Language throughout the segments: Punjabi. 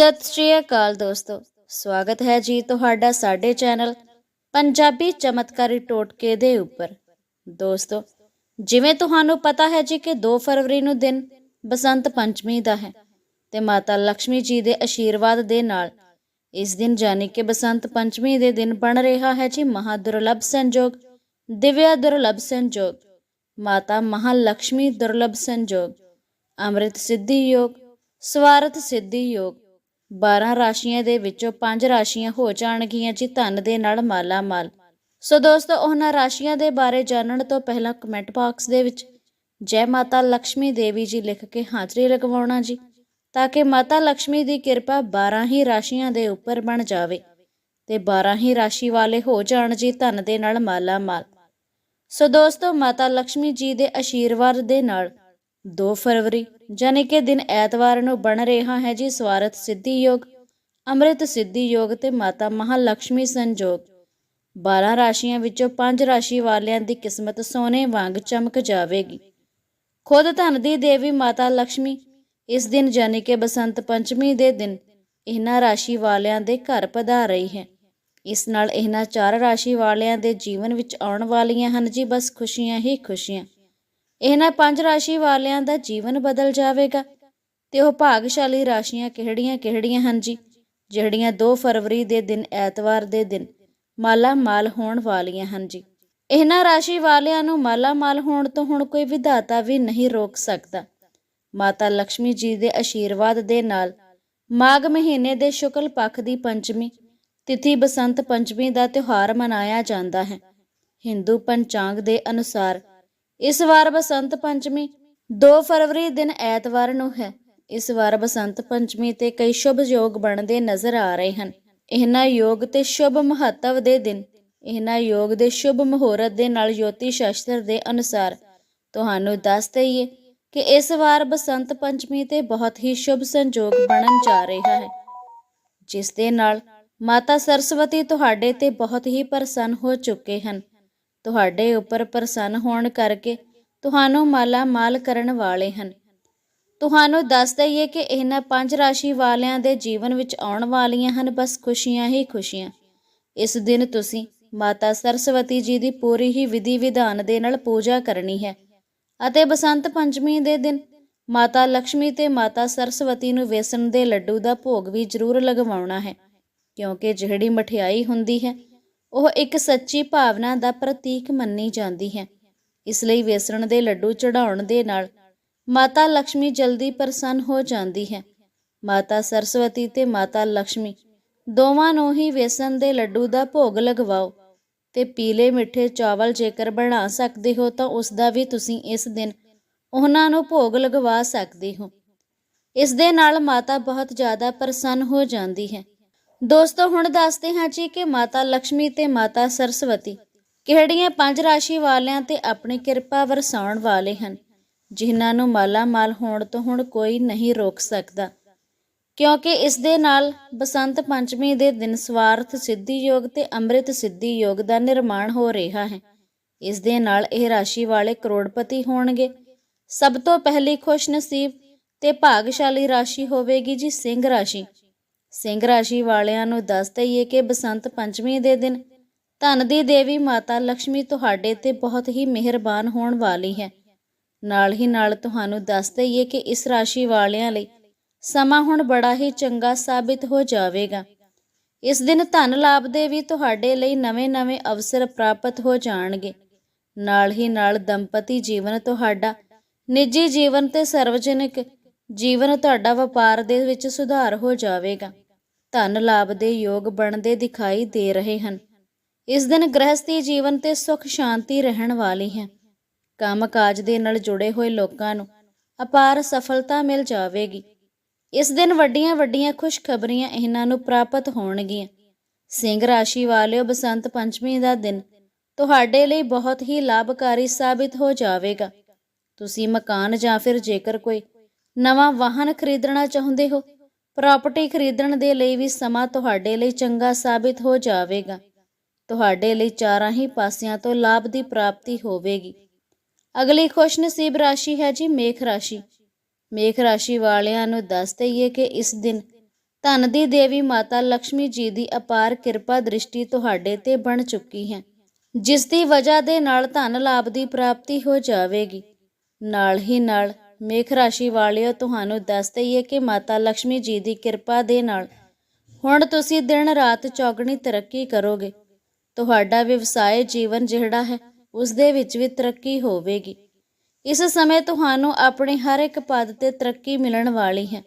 ਸਤਿ ਸ਼੍ਰੀ ਅਕਾਲ ਦੋਸਤੋ। ਸਵਾਗਤ ਹੈ ਜੀ ਤੁਹਾਡਾ ਸਾਡੇ ਚੈਨਲ ਪੰਜਾਬੀ ਚਮਤਕਾਰੀ ਟੋਟਕੇ ਦੇ ਉੱਪਰ। ਦੋਸਤੋ, ਜਿਵੇਂ ਤੁਹਾਨੂੰ ਪਤਾ ਹੈ ਜੀ ਕਿ 2 ਫਰਵਰੀ ਨੂੰ ਦਿਨ ਬਸੰਤ ਪੰਚਮੀ ਦਾ ਹੈ ਤੇ ਮਾਤਾ ਲక్ష్ਮੀ ਜੀ ਦੇ ਅਸ਼ੀਰਵਾਦ ਦੇ ਨਾਲ ਇਸ ਦਿਨ ਜਾਨੀ ਕਿ ਬਸੰਤ ਪੰਚਮੀ ਦੇ ਦਿਨ ਬਣ ਰਿਹਾ ਹੈ ਜੀ ਮਹਾ ਦੁਰਲਭ ਸੰਜੋਗ, ਦਿਵਿਆ ਦੁਰਲਭ ਸੰਜੋਗ, ਮਾਤਾ ਮਹਾ ਲక్ష్ਮੀ ਦੁਰਲਭ ਸੰਜੋਗ, ਅੰਮ੍ਰਿਤ ਸਿੱਧੀ ਯੋਗ, ਸਵਾਰਥ ਸਿੱਧੀ ਯੋਗ 12 ਰਾਸ਼ੀਆਂ ਦੇ ਵਿੱਚੋਂ ਪੰਜ ਰਾਸ਼ੀਆਂ ਹੋ ਜਾਣਗੀਆਂ ਜੀ ਧਨ ਦੇ ਨਾਲ ਮਾਲਾ ਮਾਲ ਸੋ ਦੋਸਤੋ, ਉਹਨਾਂ ਰਾਸ਼ੀਆਂ ਦੇ ਬਾਰੇ ਜਾਣਨ ਤੋਂ ਪਹਿਲਾਂ ਕਮੈਂਟ ਬਾਕਸ ਦੇ ਵਿੱਚ ਜੈ ਮਾਤਾ ਲక్ష్ਮੀ ਦੇਵੀ ਜੀ ਲਿਖ ਕੇ ਹਾਜ਼ਰੀ ਲਗਵਾਉਣਾ ਜੀ, ਤਾਂ ਕਿ ਮਾਤਾ ਲక్ష్ਮੀ ਦੀ ਕਿਰਪਾ 12 ਹੀ ਰਾਸ਼ੀਆਂ ਦੇ ਉੱਪਰ ਬਣ ਜਾਵੇ ਤੇ 12 ਹੀ ਰਾਸ਼ੀ ਵਾਲੇ ਹੋ ਜਾਣ ਜੀ ਧਨ ਦੇ ਨਾਲ ਮਾਲਾ ਮਾਲ ਸੋ ਦੋਸਤੋ, ਮਾਤਾ ਲక్ష్ਮੀ ਜੀ ਦੇ ਆਸ਼ੀਰਵਾਦ ਦੇ ਨਾਲ 2 ਫਰਵਰੀ ਯਾਨੀ ਕਿ ਦਿਨ ਐਤਵਾਰ ਨੂੰ ਬਣ ਰਿਹਾ ਹੈ ਜੀ ਸਵਾਰਥ ਸਿੱਧੀ ਯੋਗ, ਅੰਮ੍ਰਿਤ ਸਿੱਧੀ ਯੋਗ ਤੇ ਮਾਤਾ ਮਹਾਲక్ష్ਮੀ ਸੰਜੋਗ। 12 ਰਾਸ਼ੀਆਂ ਵਿੱਚੋਂ ਪੰਜ ਰਾਸ਼ੀ ਵਾਲਿਆਂ ਦੀ ਕਿਸਮਤ ਸੋਨੇ ਵਾਂਗ ਚਮਕ ਜਾਵੇਗੀ। ਖੁਦ ਧਨ ਦੀ ਦੇਵੀ ਮਾਤਾ ਲక్ష్ਮੀ ਇਸ ਦਿਨ ਯਾਨੀ ਕਿ ਬਸੰਤ ਪੰਚਮੀ ਦੇ ਦਿਨ ਇਹਨਾਂ ਰਾਸ਼ੀ ਵਾਲਿਆਂ ਦੇ ਘਰ ਪਧਾਰ ਰਹੀ ਹੈ। ਇਸ ਨਾਲ ਇਹਨਾਂ ਚਾਰ ਰਾਸ਼ੀ ਵਾਲਿਆਂ ਦੇ ਜੀਵਨ ਵਿੱਚ ਆਉਣ ਵਾਲੀਆਂ ਹਨ ਜੀ ਬਸ ਖੁਸ਼ੀਆਂ ਹੀ ਖੁਸ਼ੀਆਂ। ਇਹਨਾਂ ਪੰਜ ਰਾਸ਼ੀ ਵਾਲਿਆਂ ਦਾ ਜੀਵਨ ਬਦਲ ਜਾਵੇਗਾ ਤੇ ਉਹ ਭਾਗਸ਼ਾਲੀ ਰਾਸ਼ੀਆਂ ਕਿਹੜੀਆਂ-ਕਿਹੜੀਆਂ ਹਨ ਜੀ? ਜਿਹੜੀਆਂ 2 ਫਰਵਰੀ ਦੇ ਦਿਨ, ਐਤਵਾਰ ਦੇ ਦਿਨ ਮਾਲਾ ਮਾਲ ਹੋਣ ਵਾਲੀਆਂ ਹਨ ਜੀ। ਇਹਨਾਂ ਰਾਸ਼ੀ ਵਾਲਿਆਂ ਨੂੰ ਮਾਲਾ ਮਾਲ ਹੋਣ ਤੋਂ ਹੁਣ ਕੋਈ ਵਿਧਾਤਾ ਵੀ ਨਹੀਂ ਰੋਕ ਸਕਦਾ। ਮਾਤਾ ਲక్ష్ਮੀ ਜੀ ਦੇ ਆਸ਼ੀਰਵਾਦ ਦੇ ਨਾਲ ਮਾਘ ਮਹੀਨੇ ਦੇ ਸ਼ੁਕਲ ਪੱਖ ਦੀ ਪੰਚਮੀ ਤਿਥੀ ਬਸੰਤ ਪੰਚਮੀ ਦਾ ਤਿਉਹਾਰ ਮਨਾਇਆ ਜਾਂਦਾ ਹੈ। ਹਿੰਦੂ ਪੰਚਾਂਗ ਦੇ ਅਨੁਸਾਰ ਇਸ ਵਾਰ ਬਸੰਤ ਪੰਚਮੀ 2 ਫਰਵਰੀ ਦਿਨ ਐਤਵਾਰ ਨੂੰ ਹੈ। ਇਸ ਵਾਰ ਬਸੰਤ ਪੰਚਮੀ ਤੇ ਕਈ ਸ਼ੁਭ ਯੋਗ ਬਣਦੇ ਨਜ਼ਰ ਆ ਰਹੇ ਹਨ। ਇਹਨਾਂ ਯੋਗ ਤੇ ਸ਼ੁਭ ਮਹੱਤਵ ਦੇ ਦਿਨ, ਇਹਨਾਂ ਯੋਗ ਦੇ ਸ਼ੁਭ ਮਹੂਰਤ ਦੇ ਨਾਲ ਜੋਤੀ ਸ਼ਾਸਤਰ ਦੇ ਅਨੁਸਾਰ। ਤੁਹਾਨੂੰ ਦੱਸ ਦਈਏ ਕਿ ਇਸ ਵਾਰ ਬਸੰਤ ਪੰਚਮੀ ਤੇ ਬਹੁਤ ਹੀ ਸ਼ੁਭ ਸੰਜੋਗ ਬਣਨ ਜਾ ਰਿਹਾ ਹੈ। ਜਿਸ ਦੇ ਨਾਲ ਮਾਤਾ ਸਰਸਵਤੀ ਤੁਹਾਡੇ ਤੇ ਬਹੁਤ ਹੀ ਪ੍ਰਸੰਨ ਹੋ ਚੁੱਕੇ ਹਨ। ਤੁਹਾਡੇ ਉੱਪਰ ਪ੍ਰਸੰਨ ਹੋਣ ਕਰਕੇ ਤੁਹਾਨੂੰ ਮਾਲਾ ਮਾਲ ਕਰਨ ਵਾਲੇ ਹਨ। ਤੁਹਾਨੂੰ ਦੱਸ ਦਈਏ ਕਿ ਇਹਨਾਂ ਪੰਜ ਰਾਸ਼ੀ ਵਾਲਿਆਂ ਦੇ ਜੀਵਨ ਵਿੱਚ ਆਉਣ ਵਾਲੀਆਂ ਹਨ, ਬਸ ਖੁਸ਼ੀਆਂ ਹੀ ਖੁਸ਼ੀਆਂ। ਇਸ ਦਿਨ ਤੁਸੀਂ ਮਾਤਾ ਸਰਸਵਤੀ ਜੀ ਦੀ ਪੂਰੀ ਹੀ ਵਿਧੀ ਵਿਧਾਨ ਦੇ ਨਾਲ ਪੂਜਾ ਕਰਨੀ ਹੈ ਅਤੇ ਬਸੰਤ ਪੰਚਮੀ ਦੇ ਦਿਨ ਮਾਤਾ ਲక్ష్ਮੀ ਤੇ ਮਾਤਾ ਸਰਸਵਤੀ ਨੂੰ ਵੇਸਣ ਦੇ ਲੱਡੂ ਦਾ ਭੋਗ ਵੀ ਜ਼ਰੂਰ ਲਗਵਾਉਣਾ ਹੈ, ਕਿਉਂਕਿ ਜਿਹੜੀ ਮਠਿਆਈ ਹੁੰਦੀ ਹੈ ਉਹ ਇੱਕ ਸੱਚੀ ਭਾਵਨਾ ਦਾ ਪ੍ਰਤੀਕ ਮੰਨੀ ਜਾਂਦੀ ਹੈ। ਇਸ ਲਈ ਵੇਸਣ ਦੇ ਲੱਡੂ ਚੜਾਉਣ ਦੇ ਨਾਲ ਮਾਤਾ ਲక్ష్ਮੀ ਜਲਦੀ ਪ੍ਰਸੰਨ ਹੋ ਜਾਂਦੀ ਹੈ। ਮਾਤਾ ਸਰਸਵਤੀ ਤੇ ਮਾਤਾ ਲక్ష్ਮੀ ਦੋਵਾਂ ਨੂੰ ਹੀ ਵੇਸਣ ਦੇ ਲੱਡੂ ਦਾ ਭੋਗ ਲਗਵਾਓ ਤੇ ਪੀਲੇ ਮਿੱਠੇ ਚਾਵਲ ਜੇਕਰ ਬਣਾ ਸਕਦੇ ਹੋ ਤਾਂ ਉਸ ਦਾ ਵੀ ਤੁਸੀਂ ਇਸ ਦਿਨ ਉਹਨਾਂ ਨੂੰ ਭੋਗ ਲਗਵਾ ਸਕਦੇ ਹੋ। ਇਸ ਦੇ ਨਾਲ ਮਾਤਾ ਬਹੁਤ ਜ਼ਿਆਦਾ ਪ੍ਰਸੰਨ ਹੋ ਜਾਂਦੀ ਹੈ। ਦੋਸਤੋ, ਹੁਣ ਦੱਸਦੇ ਹਾਂ ਜੀ ਕਿ ਮਾਤਾ ਲక్ష్ਮੀ ਤੇ ਮਾਤਾ ਸਰਸਵਤੀ ਕਿਹੜੀਆਂ ਪੰਜ ਰਾਸ਼ੀ ਵਾਲਿਆਂ ਤੇ ਆਪਣੀ ਕਿਰਪਾ ਵਰਸਾਉਣ ਵਾਲੇ ਹਨ, ਜਿਨ੍ਹਾਂ ਨੂੰ ਮਾਲਾ ਮਾਲ ਹੋਣ ਤੋਂ ਹੁਣ ਕੋਈ ਨਹੀਂ ਰੋਕ ਸਕਦਾ। ਕਿਉਂਕਿ ਇਸ ਦੇ ਨਾਲ ਬਸੰਤ ਪੰਚਮੀ ਦੇ ਦਿਨ ਸਵਾਰਥ ਸਿੱਧੀ ਯੋਗ ਤੇ ਅੰਮ੍ਰਿਤ ਸਿੱਧੀ ਯੋਗ ਦਾ ਨਿਰਮਾਣ ਹੋ ਰਿਹਾ ਹੈ। ਇਸ ਦੇ ਨਾਲ ਇਹ ਰਾਸ਼ੀ ਵਾਲੇ ਕਰੋੜਪਤੀ ਹੋਣਗੇ। ਸਭ ਤੋਂ ਪਹਿਲੀ ਖੁਸ਼ ਨਸੀਬ ਤੇ ਭਾਗਸ਼ਾਲੀ ਰਾਸ਼ੀ ਹੋਵੇਗੀ ਜੀ ਸਿੰਘ ਰਾਸ਼ੀ। ਸਿੰਘ ਰਾਸ਼ੀ ਵਾਲਿਆਂ ਨੂੰ ਦੱਸ ਦਈਏ ਕਿ ਬਸੰਤ ਪੰਚਮੀ ਦੇ ਦਿਨ ਧਨ ਦੀ ਦੇਵੀ ਮਾਤਾ ਲక్ష్ਮੀ ਤੁਹਾਡੇ ਤੇ ਬਹੁਤ ਹੀ ਮਿਹਰਬਾਨ ਹੋਣ ਵਾਲੀ ਹੈ। ਨਾਲ ਹੀ ਨਾਲ ਤੁਹਾਨੂੰ ਦੱਸ ਦਈਏ ਕਿ ਇਸ ਰਾਸ਼ੀ ਵਾਲਿਆਂ ਲਈ ਸਮਾਂ ਹੁਣ ਬੜਾ ਹੀ ਚੰਗਾ ਸਾਬਿਤ ਹੋ ਜਾਵੇਗਾ। ਇਸ ਦਿਨ ਧਨ ਲਾਭ ਦੇ ਵੀ ਤੁਹਾਡੇ ਲਈ ਨਵੇਂ-ਨਵੇਂ ਅਵਸਰ ਪ੍ਰਾਪਤ ਹੋ ਜਾਣਗੇ। ਨਾਲ ਹੀ ਨਾਲ ਦੰਪਤੀ ਜੀਵਨ ਤੁਹਾਡਾ ਨਿੱਜੀ ਜੀਵਨ ਤੇ ਸਰਵਜਨਿਕ ਜੀਵਨ ਤੁਹਾਡਾ ਵਪਾਰ ਦੇ ਵਿੱਚ ਸੁਧਾਰ ਹੋ ਜਾਵੇਗਾ। ਧਨ ਲਾਭ ਦੇ ਯੋਗ ਬਣਦੇ ਦਿਖਾਈ ਦੇ ਰਹੇ ਹਨ। ਇਸ ਦਿਨ ਗ੍ਰਹਸਥੀ ਜੀਵਨ ਤੇ ਸੁਖ, ਸ਼ਾਂਤੀ ਰਹਿਣ ਵਾਲੀ ਹੈ। ਕੰਮਕਾਜ ਦੇ ਨਾਲ ਜੁੜੇ ਹੋਏ ਲੋਕਾਂ ਨੂੰ ਅਪਾਰ ਸਫਲਤਾ ਮਿਲ ਜਾਵੇਗੀ। ਇਸ ਦਿਨ ਵੱਡੀਆਂ ਵੱਡੀਆਂ ਖੁਸ਼ਖਬਰੀਆਂ ਇਹਨਾਂ ਨੂੰ ਪ੍ਰਾਪਤ ਹੋਣਗੀਆਂ। ਸਿੰਘ ਰਾਸ਼ੀ ਵਾਲਿਓ, ਬਸੰਤ ਪੰਚਮੀ ਦਾ ਦਿਨ ਤੁਹਾਡੇ ਲਈ ਬਹੁਤ ਹੀ ਲਾਭਕਾਰੀ ਸਾਬਿਤ ਹੋ ਜਾਵੇਗਾ। ਤੁਸੀਂ ਮਕਾਨ ਜਾਂ ਫਿਰ ਜੇਕਰ ਕੋਈ ਨਵਾਂ ਵਾਹਨ ਖਰੀਦਣਾ ਚਾਹੁੰਦੇ ਹੋ ਪ੍ਰਾਪਰਟੀ ਖਰੀਦਣ ਦੇ ਲਈ ਵੀ ਸਮਾਂ ਤੁਹਾਡੇ ਲਈ ਚੰਗਾ ਸਾਬਿਤ ਹੋ ਜਾਵੇਗਾ। ਤੁਹਾਡੇ ਲਈ ਚਾਰਾਂ ਹੀ ਪਾਸਿਆਂ ਤੋਂ ਲਾਭ ਦੀ ਪ੍ਰਾਪਤੀ ਹੋਵੇਗੀ। ਅਗਲੀ ਖੁਸ਼ਨਸੀਬ ਰਾਸ਼ੀ ਹੈ ਜੀ ਮੇਖ ਰਾਸ਼ੀ। ਮੇਖ ਰਾਸ਼ੀ ਵਾਲਿਆਂ ਨੂੰ ਦੱਸ ਦਈਏ ਕਿ ਇਸ ਦਿਨ ਧਨ ਦੀ ਦੇਵੀ ਮਾਤਾ ਲక్ష్ਮੀ ਜੀ ਦੀ ਅਪਾਰ ਕਿਰਪਾ ਦ੍ਰਿਸ਼ਟੀ ਤੁਹਾਡੇ ਤੇ ਬਣ ਚੁੱਕੀ ਹੈ, ਜਿਸ ਦੀ ਵਜ੍ਹਾ ਦੇ ਨਾਲ ਧਨ ਲਾਭ ਦੀ ਪ੍ਰਾਪਤੀ ਹੋ ਜਾਵੇਗੀ। ਨਾਲ ਹੀ ਨਾਲ ਮੇਖ ਰਾਸ਼ੀ ਵਾਲਿਓ, ਤੁਹਾਨੂੰ ਦੱਸ ਦਈਏ ਕਿ ਮਾਤਾ ਲక్ష్ਮੀ ਜੀ ਦੀ ਕਿਰਪਾ ਦੇ ਨਾਲ ਹੁਣ ਤੁਸੀਂ ਦਿਨ ਰਾਤ ਚੌਗਣੀ ਤਰੱਕੀ ਕਰੋਗੇ। ਤੁਹਾਡਾ ਵਿਵਸਾਏ ਜੀਵਨ ਜਿਹੜਾ ਹੈ ਉਸ ਦੇ ਵਿੱਚ ਵੀ ਤਰੱਕੀ ਹੋਵੇਗੀ। ਇਸ ਸਮੇਂ ਤੁਹਾਨੂੰ ਆਪਣੇ ਹਰ ਇੱਕ ਪਦ ਤੇ ਤਰੱਕੀ ਮਿਲਣ ਵਾਲੀ ਹੈ।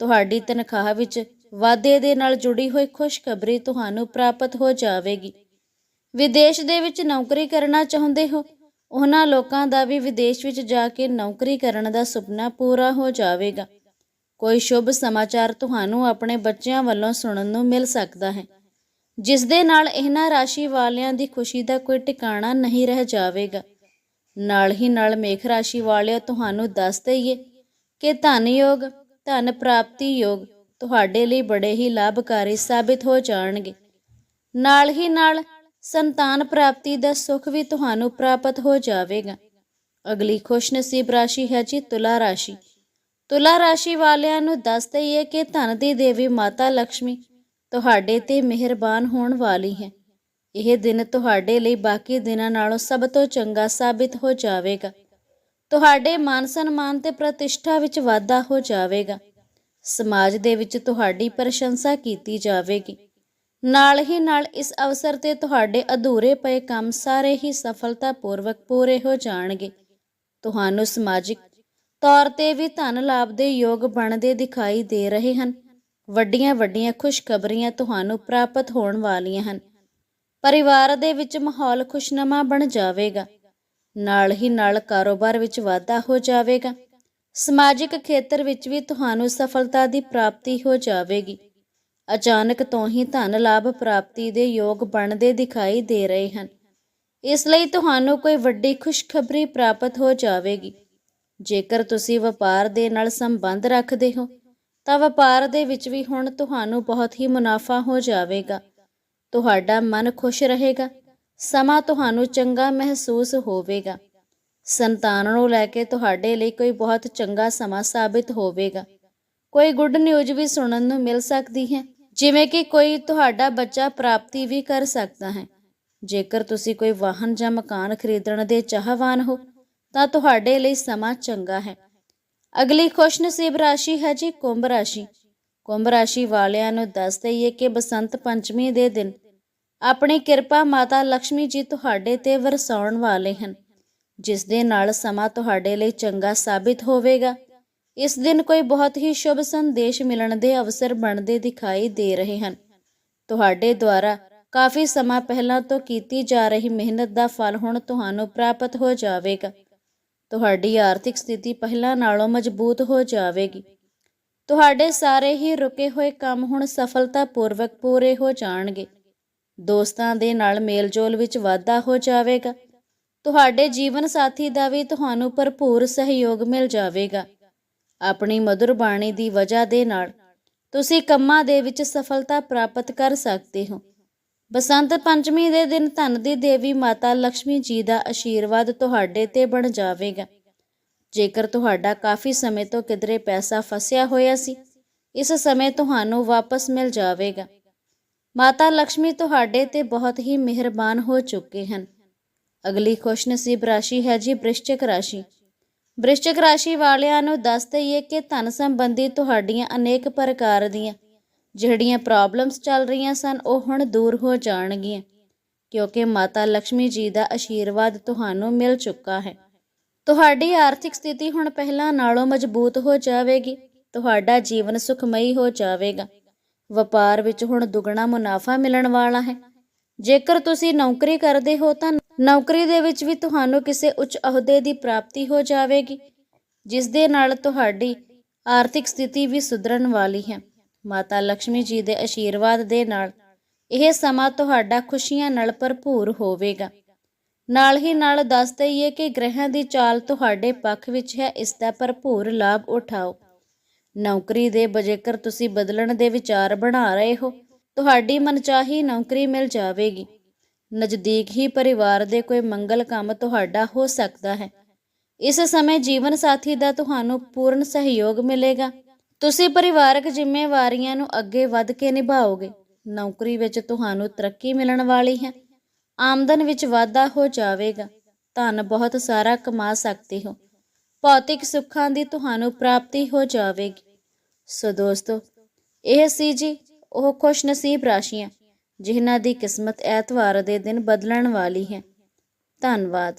ਤੁਹਾਡੀ ਤਨਖਾਹ ਵਿੱਚ ਵਾਧੇ ਦੇ ਨਾਲ ਜੁੜੀ ਹੋਈ ਖੁਸ਼ਖਬਰੀ ਤੁਹਾਨੂੰ ਪ੍ਰਾਪਤ ਹੋ ਜਾਵੇਗੀ। ਵਿਦੇਸ਼ ਦੇ ਵਿੱਚ ਨੌਕਰੀ ਕਰਨਾ ਚਾਹੁੰਦੇ ਹੋ ਉਹਨਾਂ ਲੋਕਾਂ ਦਾ ਵੀ ਵਿਦੇਸ਼ ਵਿੱਚ ਜਾ ਕੇ ਨੌਕਰੀ ਕਰਨ ਦਾ ਸੁਪਨਾ ਪੂਰਾ ਹੋ ਜਾਵੇਗਾ। ਕੋਈ ਸ਼ੁਭ ਸਮਾਚਾਰ ਤੁਹਾਨੂੰ ਆਪਣੇ ਬੱਚਿਆਂ ਵੱਲੋਂ ਸੁਣਨ ਨੂੰ ਮਿਲ ਸਕਦਾ ਹੈ। ਜਿਸ ਦੇ ਨਾਲ ਇਹਨਾਂ ਰਾਸ਼ੀ ਵਾਲਿਆਂ ਦੀ ਖੁਸ਼ੀ ਦਾ ਕੋਈ ਟਿਕਾਣਾ ਨਹੀਂ ਰਹਿ ਜਾਵੇਗਾ। ਨਾਲ ਹੀ ਨਾਲ ਮੇਖ ਰਾਸ਼ੀ ਵਾਲਿਓ, ਤੁਹਾਨੂੰ ਦੱਸ ਦਈਏ ਕਿ ਧਨ ਯੋਗ ਧਨ ਪ੍ਰਾਪਤੀ ਯੋਗ ਤੁਹਾਡੇ ਲਈ ਬੜੇ ਹੀ ਲਾਭਕਾਰੀ ਸਾਬਿਤ ਹੋ ਜਾਣਗੇ। ਨਾਲ ਹੀ ਨਾਲ ਸੰਤਾਨ ਪ੍ਰਾਪਤੀ ਦਾ ਸੁੱਖ ਵੀ ਤੁਹਾਨੂੰ ਪ੍ਰਾਪਤ ਹੋ ਜਾਵੇਗਾ। ਅਗਲੀ ਖੁਸ਼ਨਸੀਬ ਰਾਸ਼ੀ ਹੈ ਜੀ ਤੁਲਾ ਰਾਸ਼ੀ। ਤੁਲਾ ਰਾਸ਼ੀ ਵਾਲਿਆਂ ਨੂੰ ਦੱਸ ਦਈਏ ਕਿ ਧਨ ਦੀ ਦੇਵੀ ਮਾਤਾ ਲక్ష్ਮੀ ਤੁਹਾਡੇ ਤੇ ਮਿਹਰਬਾਨ ਹੋਣ ਵਾਲੀ ਹੈ। ਇਹ ਦਿਨ ਤੁਹਾਡੇ ਲਈ ਬਾਕੀ ਦਿਨਾਂ ਨਾਲੋਂ ਸਭ ਤੋਂ ਚੰਗਾ ਸਾਬਿਤ ਹੋ ਜਾਵੇਗਾ। ਤੁਹਾਡੇ ਮਾਨ ਸਨਮਾਨ ਤੇ ਪ੍ਰਤਿਸ਼ਠਾ ਵਿੱਚ ਵਾਧਾ ਹੋ ਜਾਵੇਗਾ। ਸਮਾਜ ਦੇ ਵਿੱਚ ਤੁਹਾਡੀ ਪ੍ਰਸ਼ੰਸਾ ਕੀਤੀ ਜਾਵੇਗੀ। ਨਾਲ ਹੀ ਨਾਲ ਇਸ ਅਵਸਰ ਤੇ ਤੁਹਾਡੇ ਅਧੂਰੇ ਪਏ ਕੰਮ ਸਾਰੇ ਹੀ ਸਫਲਤਾਪੂਰਵਕ ਪੂਰੇ ਹੋ ਜਾਣਗੇ। ਤੁਹਾਨੂੰ ਸਮਾਜਿਕ ਤੌਰ ਤੇ ਵੀ ਧਨ ਲਾਭ ਦੇ ਯੋਗ ਬਣਦੇ ਦਿਖਾਈ ਦੇ ਰਹੇ ਹਨ। ਵੱਡੀਆਂ ਵੱਡੀਆਂ ਖੁਸ਼ਖਬਰੀਆਂ ਤੁਹਾਨੂੰ ਪ੍ਰਾਪਤ ਹੋਣ ਵਾਲੀਆਂ ਹਨ। ਪਰਿਵਾਰ ਦੇ ਵਿੱਚ ਮਾਹੌਲ ਖੁਸ਼ਨਮਾ ਬਣ ਜਾਵੇਗਾ। ਨਾਲ ਹੀ ਨਾਲ ਕਾਰੋਬਾਰ ਵਿੱਚ ਵਾਧਾ ਹੋ ਜਾਵੇਗਾ। ਸਮਾਜਿਕ ਖੇਤਰ ਵਿੱਚ ਵੀ ਤੁਹਾਨੂੰ ਸਫਲਤਾ ਦੀ ਪ੍ਰਾਪਤੀ ਹੋ ਜਾਵੇਗੀ। ਅਚਾਨਕ ਤੋਂ ਹੀ ਧਨ ਲਾਭ ਪ੍ਰਾਪਤੀ ਦੇ ਯੋਗ ਬਣਦੇ ਦਿਖਾਈ ਦੇ ਰਹੇ ਹਨ। ਇਸ ਲਈ ਤੁਹਾਨੂੰ ਕੋਈ ਵੱਡੀ ਖੁਸ਼ਖਬਰੀ ਪ੍ਰਾਪਤ ਹੋ ਜਾਵੇਗੀ। ਜੇਕਰ ਤੁਸੀਂ ਵਪਾਰ ਦੇ ਨਾਲ ਸੰਬੰਧ ਰੱਖਦੇ ਹੋ, ਤਾਂ ਵਪਾਰ ਦੇ ਵਿੱਚ ਵੀ ਹੁਣ ਤੁਹਾਨੂੰ ਬਹੁਤ ਹੀ ਮੁਨਾਫਾ ਹੋ ਜਾਵੇਗਾ। ਤੁਹਾਡਾ ਮਨ ਖੁਸ਼ ਰਹੇਗਾ, ਸਮਾਂ ਤੁਹਾਨੂੰ ਚੰਗਾ ਮਹਿਸੂਸ ਹੋਵੇਗਾ। ਸੰਤਾਨ ਨੂੰ ਲੈ ਕੇ ਤੁਹਾਡੇ ਲਈ ਕੋਈ ਬਹੁਤ ਚੰਗਾ ਸਮਾਂ ਸਾਬਿਤ ਹੋਵੇਗਾ। ਕੋਈ ਗੁੱਡ ਨਿਊਜ਼ ਵੀ ਸੁਣਨ ਨੂੰ ਮਿਲ ਸਕਦੀ ਹੈ। ਜਿਵੇਂ ਕਿ ਕੋਈ ਤੁਹਾਡਾ ਬੱਚਾ ਪ੍ਰਾਪਤੀ ਵੀ ਕਰ ਸਕਦਾ ਹੈ। ਜੇਕਰ ਤੁਸੀਂ ਕੋਈ ਵਾਹਨ ਜਾਂ ਮਕਾਨ ਖਰੀਦਣ ਦੇ ਚਾਹਵਾਨ ਹੋ, ਤਾਂ ਤੁਹਾਡੇ ਲਈ ਸਮਾਂ ਚੰਗਾ ਹੈ। ਅਗਲੀ ਖੁਸ਼ਨਸੀਬ ਰਾਸ਼ੀ ਹੈ ਜੀ ਕੁੰਭ ਰਾਸ਼ੀ। ਕੁੰਭ ਰਾਸ਼ੀ ਵਾਲਿਆਂ ਨੂੰ ਦੱਸ ਦਈਏ ਕਿ ਬਸੰਤ ਪੰਚਮੀ ਦੇ ਦਿਨ ਆਪਣੀ ਕਿਰਪਾ ਮਾਤਾ ਲక్ష్ਮੀ ਜੀ ਤੁਹਾਡੇ ਤੇ ਵਰਸਾਉਣ ਵਾਲੇ ਹਨ। ਜਿਸ ਦੇ ਨਾਲ ਸਮਾਂ ਤੁਹਾਡੇ ਲਈ ਚੰਗਾ ਸਾਬਿਤ ਹੋਵੇਗਾ। ਇਸ ਦਿਨ ਕੋਈ ਬਹੁਤ ਹੀ ਸ਼ੁਭ ਸੰਦੇਸ਼ ਮਿਲਣ ਦੇ ਅਵਸਰ ਬਣਦੇ ਦਿਖਾਈ ਦੇ ਰਹੇ ਹਨ। ਤੁਹਾਡੇ ਦੁਆਰਾ ਕਾਫੀ ਸਮਾਂ ਪਹਿਲਾਂ ਤੋਂ ਕੀਤੀ ਜਾ ਰਹੀ ਮਿਹਨਤ ਦਾ ਫਲ ਹੁਣ ਤੁਹਾਨੂੰ ਪ੍ਰਾਪਤ ਹੋ ਜਾਵੇਗਾ। ਤੁਹਾਡੀ ਆਰਥਿਕ ਸਥਿਤੀ ਪਹਿਲਾਂ ਨਾਲੋਂ ਮਜ਼ਬੂਤ ਹੋ ਜਾਵੇਗੀ। ਤੁਹਾਡੇ ਸਾਰੇ ਹੀ ਰੁਕੇ ਹੋਏ ਕੰਮ ਹੁਣ ਸਫਲਤਾਪੂਰਵਕ ਪੂਰੇ ਹੋ ਜਾਣਗੇ। ਦੋਸਤਾਂ ਦੇ ਨਾਲ ਮੇਲਜੋਲ ਵਿੱਚ ਵਾਧਾ ਹੋ ਜਾਵੇਗਾ। ਤੁਹਾਡੇ ਜੀਵਨ ਸਾਥੀ ਦਾ ਵੀ ਤੁਹਾਨੂੰ ਭਰਪੂਰ ਸਹਿਯੋਗ ਮਿਲ ਜਾਵੇਗਾ। ਆਪਣੀ ਮధుਰ ਬਾਣੀ ਦੀ ਵਜ੍ਹਾ ਦੇ ਨਾਲ। ਤੁਸੀਂ ਕੰਮਾਂ ਦੇ ਵਿੱਚ ਸਫਲਤਾ ਪ੍ਰਾਪਤ ਕਰ ਸਕਦੇ ਹੋ। ਬਸੰਤ ਪੰਚਮੀ ਦੇ ਦਿਨ ਧਨ ਦੀ ਦੇਵੀ ਮਾਤਾ ਲక్ష్ਮੀ ਜੀ ਦਾ ਆਸ਼ੀਰਵਾਦ ਤੁਹਾਡੇ ਤੇ ਬਣ ਜਾਵੇਗਾ। ਜੇਕਰ ਤੁਹਾਡਾ ਕਾਫੀ ਸਮੇਂ ਤੋਂ ਕਿਧਰੇ ਪੈਸਾ ਫਸਿਆ ਹੋਇਆ ਸੀ, ਇਸ ਸਮੇਂ ਤੁਹਾਨੂੰ ਵਾਪਸ ਮਿਲ ਜਾਵੇਗਾ। ਮਾਤਾ ਲక్ష్ਮੀ ਤੁਹਾਡੇ ਤੇ ਬਹੁਤ ਹੀ ਮਿਹਰਬਾਨ ਹੋ ਚੁੱਕੇ ਹਨ। ਅਗਲੀ ਖੁਸ਼ਨਸੀਬ ਰਾਸ਼ੀ ਹੈ ਜੀ ਬ੍ਰਿਸ਼ਚਕ ਰਾਸ਼ੀ। ਬ੍ਰਿਸ਼ਚਿਕ ਰਾਸ਼ੀ ਵਾਲਿਆਂ ਨੂੰ ਦੱਸ ਦਈਏ ਕਿ ਧਨ ਸੰਬੰਧੀ ਤੁਹਾਡੀਆਂ ਅਨੇਕ ਪ੍ਰਕਾਰ ਦੀਆਂ ਜਿਹੜੀਆਂ ਪ੍ਰੋਬਲਮਸ ਚੱਲ ਰਹੀਆਂ ਸਨ, ਉਹ ਹੁਣ ਦੂਰ ਹੋ ਜਾਣਗੀਆਂ, ਕਿਉਂਕਿ ਮਾਤਾ ਲక్ష్ਮੀ ਜੀ ਦਾ ਆਸ਼ੀਰਵਾਦ ਤੁਹਾਨੂੰ ਮਿਲ ਚੁੱਕਾ ਹੈ। ਤੁਹਾਡੀ ਆਰਥਿਕ ਸਥਿਤੀ ਹੁਣ ਪਹਿਲਾਂ ਨਾਲੋਂ ਮਜ਼ਬੂਤ ਹੋ ਜਾਵੇਗੀ, ਤੁਹਾਡਾ ਜੀਵਨ ਸੁਖਮਈ ਹੋ ਜਾਵੇਗਾ। ਵਪਾਰ ਵਿੱਚ ਹੁਣ ਦੁੱਗਣਾ ਮੁਨਾਫਾ ਮਿਲਣ ਵਾਲਾ ਹੈ। ਜੇਕਰ ਤੁਸੀਂ ਨੌਕਰੀ ਕਰਦੇ ਹੋ ਤਾਂ ਨੌਕਰੀ ਦੇ ਵਿੱਚ ਵੀ ਤੁਹਾਨੂੰ ਕਿਸੇ ਉੱਚ ਅਹੁਦੇ ਦੀ ਪ੍ਰਾਪਤੀ ਹੋ ਜਾਵੇਗੀ, ਜਿਸ ਦੇ ਨਾਲ ਤੁਹਾਡੀ ਆਰਥਿਕ ਸਥਿਤੀ ਵੀ ਸੁਧਰਨ ਵਾਲੀ ਹੈ। ਮਾਤਾ ਲక్ష్ਮੀ ਜੀ ਦੇ ਆਸ਼ੀਰਵਾਦ ਦੇ ਨਾਲ ਇਹ ਸਮਾਂ ਤੁਹਾਡਾ ਖੁਸ਼ੀਆਂ ਨਾਲ ਭਰਪੂਰ ਹੋਵੇਗਾ। ਨਾਲ ਹੀ ਨਾਲ ਦੱਸ ਦਈਏ ਕਿ ਗ੍ਰਹਿਾਂ ਦੀ ਚਾਲ ਤੁਹਾਡੇ ਪੱਖ ਵਿੱਚ ਹੈ, ਇਸ ਦਾ ਭਰਪੂਰ ਲਾਭ ਉਠਾਓ। ਨੌਕਰੀ ਦੇ ਬਜੇਕਰ ਤੁਸੀਂ ਬਦਲਣ ਦੇ ਵਿਚਾਰ ਬਣਾ ਰਹੇ ਹੋ ਤੁਹਾਡੀ ਮਨਚਾਹੀ ਨੌਕਰੀ ਮਿਲ ਜਾਵੇਗੀ। ਨਜ਼ਦੀਕ ਹੀ ਪਰਿਵਾਰ ਦੇ ਕੋਈ ਮੰਗਲ ਕੰਮ ਤੁਹਾਡਾ ਹੋ ਸਕਦਾ ਹੈ। ਇਸ ਸਮੇਂ ਜੀਵਨ ਸਾਥੀ ਦਾ ਤੁਹਾਨੂੰ ਪੂਰਨ ਸਹਿਯੋਗ ਮਿਲੇਗਾ। ਤੁਸੀਂ ਪਰਿਵਾਰਕ ਜ਼ਿੰਮੇਵਾਰੀਆਂ ਨੂੰ ਅੱਗੇ ਵੱਧ ਕੇ ਨਿਭਾਓਗੇ। ਨੌਕਰੀ ਵਿੱਚ ਤੁਹਾਨੂੰ ਤਰੱਕੀ ਮਿਲਣ ਵਾਲੀ ਹੈ। ਆਮਦਨ ਵਿੱਚ ਵਾਧਾ ਹੋ ਜਾਵੇਗਾ। ਧਨ ਬਹੁਤ ਸਾਰਾ ਕਮਾ ਸਕਦੇ ਹੋ। ਭੌਤਿਕ ਸੁੱਖਾਂ ਦੀ ਤੁਹਾਨੂੰ ਪ੍ਰਾਪਤੀ ਹੋ ਜਾਵੇਗੀ। ਸੋ ਦੋਸਤੋ, ਇਹ ਸੀ ਜੀ ਉਹ ਖੁਸ਼ਨਸੀਬ ਰਾਸ਼ੀਆਂ ਜਿਨ੍ਹਾਂ ਦੀ ਕਿਸਮਤ ਐਤਵਾਰ ਦੇ ਦਿਨ ਬਦਲਣ ਵਾਲੀ ਹੈ। ਧੰਨਵਾਦ।